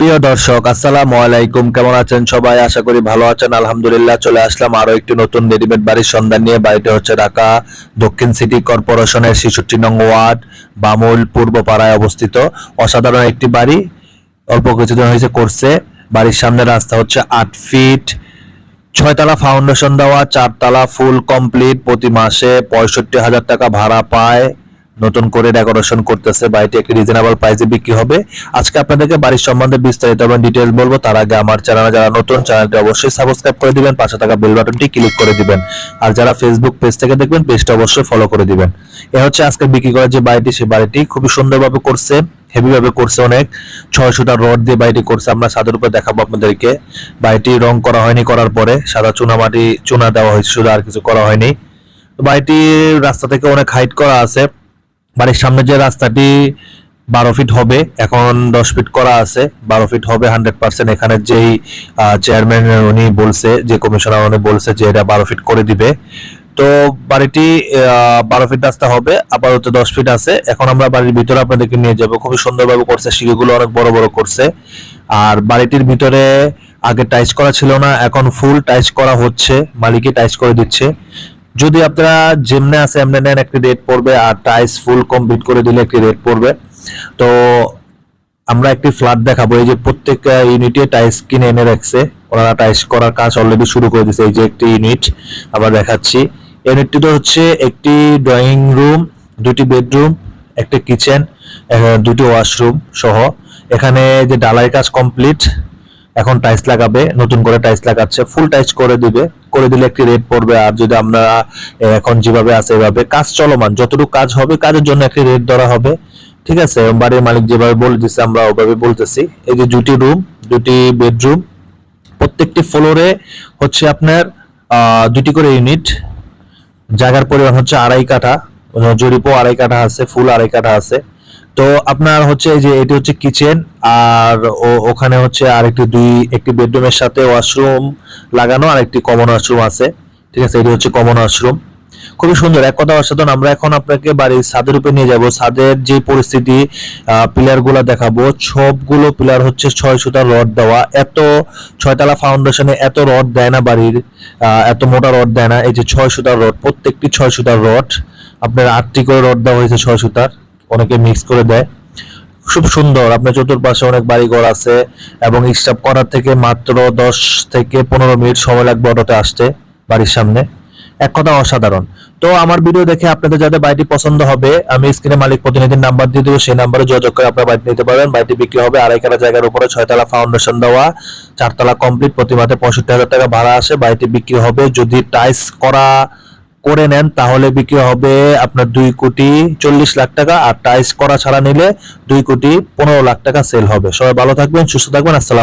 প্রিয় দর্শক, আসসালামু আলাইকুম। কেমন আছেন সবাই? আশা করি ভালো আছেন। আলহামদুলিল্লাহ, চলে আসলাম আরও একটি নতুন রেডিমেড বাড়ির সন্ধান নিয়ে। বাড়িটি হচ্ছে ঢাকা দক্ষিণ সিটি কর্পোরেশনের ছেষট্টি নং ওয়ার্ড, বামুল পূর্ব পাড়ায় অবস্থিত। অসাধারণ একটি বাড়ি। অল্প কিছুদিন হয়েছে করছে। বাড়ির সামনে রাস্তা হচ্ছে আট ফিট। ছয়তলা ফাউন্ডেশন দেওয়া, চারতলা ফুল কমপ্লিট। প্রতি মাসে পঁয়ষট্টি হাজার টাকা ভাড়া পায়। নতুন করে ডেকোরেশন করতেছে, বা বাড়িটি একটি রিজনেবল প্রাইসে বিক্রি হবে। আজকে আপনাদেরকে বাড়ির সম্বন্ধে বিস্তারিত এবং ডিটেলস বলব। তার আগে আমার চ্যানেলে যারা নতুন, চ্যানেলটি অবশ্যই সাবস্ক্রাইব করে দিবেন, পাশে থাকা বেল বাটনটি ক্লিক করে দিবেন। আর যারা ফেসবুক পেজ থেকে দেখবেন পেজটা অবশ্যই ফলো করে দিবেন। এ হচ্ছে আজকে বিক্রি করা যে বাড়িটি, সেই বাড়িটি খুবই সুন্দরভাবে করছে হেভি ভাবে করছে অনেক। ছয় সুতার রড দিয়ে বাড়িটি করছে, আমরা ছাদের উপরে দেখাবো আপনাদেরকে। বাড়িটি রং করা হয়নি করার পরে, সাদা চুনা মাটি, চুনা দেওয়া হয়েছে শুধু আর কিছু করা হয়নি। তো বাড়িটির রাস্তা থেকে অনেক হাইট করা আছে। বাড়ির সামনে যে রাস্তাটি বারো ফিট হবে, এখন দশ ফিট করা আছে, বারো ফিট হবে হান্ড্রেড পার্সেন্ট এখানে যেই চেয়ারম্যান উনি বলছে, যে কমিশনার উনি বলছে যে এটা বারো ফিট করে দিবে। তো বাড়িটি বারো ফিট রাস্তা হবে, আপাতত দশ ফিট আছে। এখন আমরা বাড়ির ভিতরে আপনাদেরকে নিয়ে যাব। খুবই সুন্দরভাবে করছে সিঁড়িগুলো অনেক বড় বড় করছে। আর বাড়িটির ভিতরে আগে টাইচ করা ছিল না, এখন ফুল টাইচ করা হচ্ছে, মালিকই টাইচ করে দিচ্ছে। যদি আপনারা যেমনে আছে এমনি নেন একটি রেট পড়বে, আর টাইস ফুল কমপ্লিট করে দিলে একটি রেট পড়বে। তো আমরা একটি ফ্ল্যাট দেখাবো, এই যে প্রত্যেক ইউনিটে টাইস কিনে এনে রাখছে। ওনারা টাইস করার কাজ অলরেডি শুরু করে দিয়েছে এই যে একটি ইউনিট আবার দেখাচ্ছি। ইউনিটটি তো হচ্ছে একটি ড্রয়িং রুম দুটি বেডরুম একটি কিচেন দুটি ওয়াশরুম সহ। এখানে যে ডালাই কাজ কমপ্লিট এখন টাইলস লাগাবে, নতুন করে টাইলস লাগাচ্ছে ফুল টাইলস করে দিবে, করে দিলে একটি রেট পড়বে। আর যদি আমরা এখন যেভাবে আছে এভাবে, কাজ চলমান, যতটুকু কাজ হবে, কাজের জন্য একটি রেট ধরা হবে। ঠিক আছে? বাড়ির মালিক যেভাবে বলে দিচ্ছে আমরা ওভাবে বলতেছি। এই যে দুটি রুম দুটি বেডরুম প্রত্যেকটি ফ্লোরে হচ্ছে আপনার দুটি করে ইউনিট জায়গার পরিমাণ হচ্ছে আড়াই কাঠা জরিপও আড়াই কাঠা আছে ফুল আড়াই কাঠা আছে। তো আপনার হচ্ছে যে এটি হচ্ছে কিচেন আর ওখানে হচ্ছে আরেকটি দুই, একটি বেডরুমের সাথে ওয়াশরুম লাগানো আর একটি কমন ওয়াশরুম আছে। ঠিক আছে, এটি হচ্ছে কমন ওয়াশরুম খুবই সুন্দর, এক কথা অসাধারণ। আমরা এখন আপনাকে বাড়ির ছাদের উপরে নিয়ে যাব। ছাদের যে পরিস্থিতি পিলারগুলা দেখাবো, সবগুলো পিলার হচ্ছে ছয় সুতার রড দেওয়া। এত ছয়তলা ফাউন্ডেশনে এত রড দেয় না বাড়ির এত মোটা রড দেয় না। এই যে ছয় সুতার রড, প্রত্যেকটি ছয় সুতার রড, আপনার আটটি করে রড দেওয়া হয়েছে ছয় সুতার। অনেকে মিক্স করে দেয়। খুব সুন্দর। আপনার চতুর্পাশে অনেক বাড়িঘর আছে এবং স্টাফ করার থেকে মাত্র দশ থেকে পনেরো মিনিট সময় লাগবে অটোতে আসতে বাড়ির সামনে। এক কথা অসাধারণ। তো আমার ভিডিও দেখে আপনাদের যাদের বাড়িটি পছন্দ হবে, আমি স্ক্রিনে মালিক প্রতিনিধির নাম্বার দিয়ে দেবো। সেই নাম্বারে যোগাযোগ করে আপনার বাড়িটি নিতে পারবেন। বাড়িটি বিক্রি হবে আড়াই কাটা জায়গার উপরে ছয়তলা ফাউন্ডেশন দেওয়া। চারতলা কমপ্লিট প্রতি মাসে পঁয়ষট্টি হাজার টাকা ভাড়া আসে। বাড়িটি বিক্রি হবে যদি টাইস করা করে নেন, তাহলে বিক্রি হবে আপনার দুই কোটি চল্লিশ লাখ টাকা, আর টাইস করা ছাড়া নিলে দুই কোটি পনেরো লাখ টাকা সেল হবে। সবাই ভালো থাকবেন, সুস্থ থাকবেন, আসসালাম